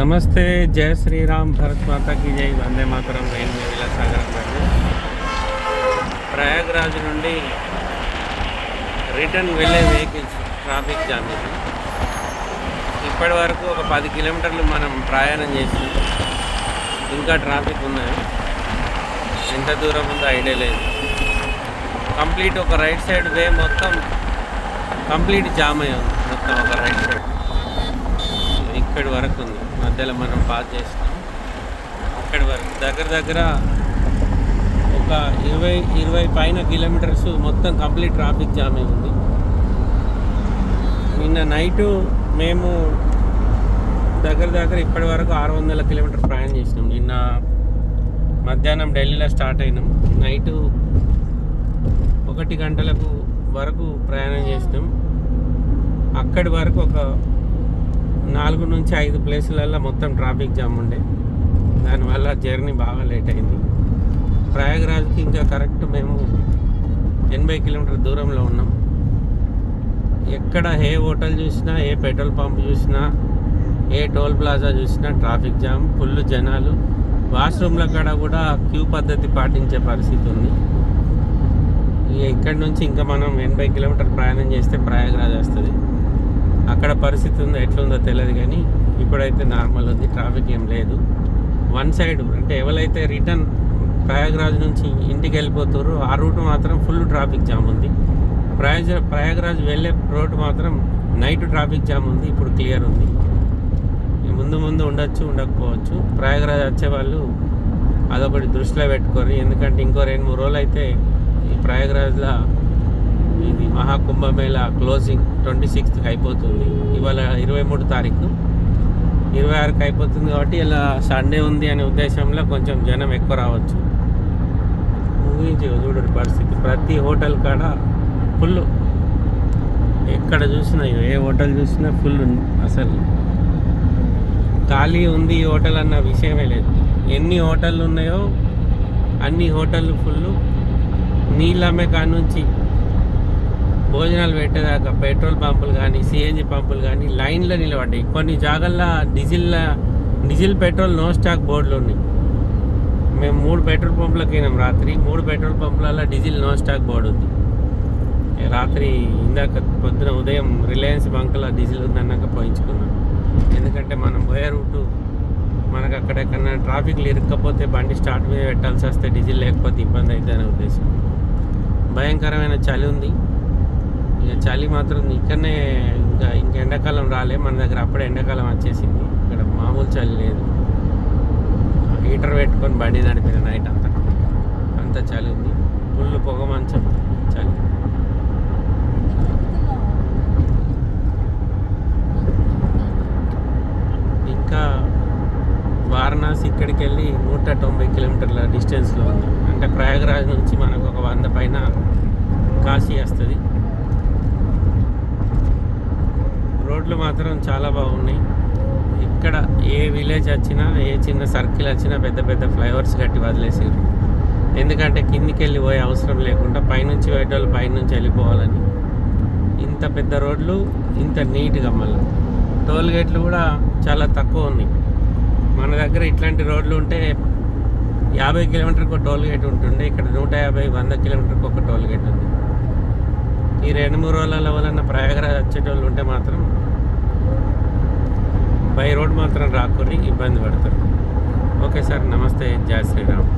నమస్తే జయ శ్రీరామ్ భరత్ మాతాకి జై వందే మాతరం నేను మీ విలాసాగరం గారిని ప్రయాగ్రాజ్ నుండి రిటర్న్ వెళ్ళే వెహికల్స్ ట్రాఫిక్ జామ్ ఇది. ఇప్పటి వరకు ఒక పది కిలోమీటర్లు మనం ప్రయాణం చేసి ఇంకా ట్రాఫిక్ ఉన్నది. ఎంత దూరం ఉందో ఐడియా లేదు. కంప్లీట్ ఒక రైట్ సైడ్ వే మొత్తం కంప్లీట్ జామ్ అయ్యి ఉంది. మొత్తం ఒక రైట్ సైడ్. ఇక్కడి వరకు ఉంది. మధ్యలో మనం పాస్ చేసినాం. అక్కడి వరకు. దగ్గర దగ్గర ఒక ఇరవై ఇరవై పైన కిలోమీటర్స్ మొత్తం కంప్లీట్ ట్రాఫిక్ జామ్ ఉంది. నిన్న నైటు మేము దగ్గర దగ్గర ఇప్పటి వరకు ఆరు వందల కిలోమీటర్ ప్రయాణం చేసినాం. నిన్న మధ్యాహ్నం ఢిల్లీలో స్టార్ట్ అయినాం. నైటు ఒకటి గంటలకు వరకు ప్రయాణం చేసినాం. అక్కడి వరకు ఒక నాలుగు నుంచి ఐదు ప్లేసులలో మొత్తం ట్రాఫిక్ జామ్ ఉండే. దానివల్ల జర్నీ బాగా లేట్ అయింది. ప్రయాగరాజ్కి ఇంకా కరెక్ట్ మేము ఎనభై కిలోమీటర్ దూరంలో ఉన్నాం. ఎక్కడ ఏ హోటల్ చూసినా ఏ పెట్రోల్ పంప్ చూసినా ఏ టోల్ ప్లాజా చూసినా ట్రాఫిక్ జామ్ ఫుల్ జనాలు. వాష్రూమ్ల కాడ కూడా క్యూ పద్ధతి పాటించే పరిస్థితి ఉంది. ఇక ఇక్కడి నుంచి ఇంకా మనం ఎనభై కిలోమీటర్ ప్రయాణం చేస్తే ప్రయాగరాజ్ వస్తుంది. అక్కడ పరిస్థితి ఉందో ఎట్లుందో తెలియదు కానీ ఇప్పుడైతే నార్మల్ ఉంది ట్రాఫిక్ ఏం లేదు. వన్ సైడ్ అంటే ఎవరైతే రిటర్న్ ప్రయాగరాజ్ నుంచి ఇంటికి వెళ్ళిపోతారో ఆ రూట్ మాత్రం ఫుల్ ట్రాఫిక్ జామ్ ఉంది. ప్రయాగ ప్రయాగరాజ్ వెళ్ళే రోడ్ మాత్రం నైట్ ట్రాఫిక్ జామ్ ఉంది ఇప్పుడు క్లియర్ ఉంది. ముందు ముందు ఉండొచ్చు ఉండకపోవచ్చు. ప్రయాగరాజ్ వచ్చేవాళ్ళు అదొకటి దృష్టిలో పెట్టుకోరు ఎందుకంటే ఇంకో రెండు మూడు రోజులు అయితే ఈ ప్రయాగరాజ్లో మహాకుంభమేళ క్లోజింగ్ ట్వంటీ సిక్స్త్కి అయిపోతుంది. ఇవాళ ఇరవై మూడు తారీఖు. ఇరవై ఆరుకి అయిపోతుంది కాబట్టి ఇలా సండే ఉంది అనే ఉద్దేశంలో కొంచెం జనం ఎక్కువ రావచ్చు. ఊహించి చూడు పరిస్థితి. ప్రతి హోటల్ కాడ ఫుల్ ఎక్కడ చూసినా ఏ హోటల్ చూసినా ఫుల్ అసలు ఖాళీ ఉంది ఈ హోటల్ అన్న విషయమే లేదు. ఎన్ని హోటళ్ళు ఉన్నాయో అన్ని హోటళ్ళు ఫుల్ నీళ్ళు అమ్మే కాడ నుంచి భోజనాలు పెట్టేదాకా పెట్రోల్ పంపులు కానీ సిఎన్జి పంపులు కానీ లైన్లో నిలబడ్డాయి. కొన్ని జాగాల్లో diesel diesel petrol no stock బోర్డులు ఉన్నాయి. మేము మూడు పెట్రోల్ పంపులకు పోయినాం రాత్రి. మూడు పెట్రోల్ పంపులలో డీజిల్ నో స్టాక్ బోర్డు ఉంది. రాత్రి ఇందాక పొద్దున ఉదయం రిలయన్స్ బంకులో డీజిల్ ఉందన్నాక పోయించుకున్నాం. ఎందుకంటే మనం పోయే రూటు మనకు అక్కడెక్కడన్నా ట్రాఫిక్లు ఇరుక్కపోతే బండి స్టార్ట్ మీద పెట్టాల్సి వస్తే డీజిల్ లేకపోతే ఇబ్బంది అవుతుంది అనే ఉద్దేశం. భయంకరమైన చలి ఉంది. ఇక చలి మాత్రం ఇక్కడనే ఇంకా ఇంక ఎండాకాలం రాలే. మన దగ్గర అప్పుడే ఎండాకాలం వచ్చేసింది. ఇక్కడ మామూలు చలి లేదు. హీటర్ పెట్టుకొని బండి నడిపిన నైట్ అంతా. అంత చలి ఉంది. ఫుల్లు పొగ మంచం చలి. ఇంకా వారణాసి ఇక్కడికి వెళ్ళి నూట తొంభై కిలోమీటర్ల డిస్టెన్స్లో ఉంది. అంటే ప్రయాగరాజ్ నుంచి మనకు ఒక వంద పైన కాశీ వస్తుంది. రోడ్లు మాత్రం చాలా బాగున్నాయి. ఇక్కడ ఏ విలేజ్ వచ్చినా ఏ చిన్న సర్కిల్ వచ్చినా పెద్ద పెద్ద ఫ్లైఓవర్స్ కట్టి వదిలేసారు ఎందుకంటే కిందికి వెళ్ళి పోయే అవసరం లేకుండా పైనుంచి పోయేటోళ్ళు పైనుంచి వెళ్ళిపోవాలని. ఇంత పెద్ద రోడ్లు ఇంత నీట్గా మళ్ళీ. టోల్ గేట్లు కూడా చాలా తక్కువ ఉన్నాయి. మన దగ్గర ఇట్లాంటి రోడ్లు ఉంటే యాభై కిలోమీటర్కి ఒక టోల్ గేట్ ఉంటుండే. ఇక్కడ నూట యాభై వంద కిలోమీటర్కి ఒక టోల్ గేట్ ఉంది. ఈ రెండు మూడు రోజుల వలన ప్రయాగరాజ్ వచ్చేటోళ్ళు ఉంటే మాత్రం బై రోడ్ మాత్రం రాకూరి ఇబ్బంది పడతారు. ఓకే సార్ నమస్తే జయ శ్రీరామ్.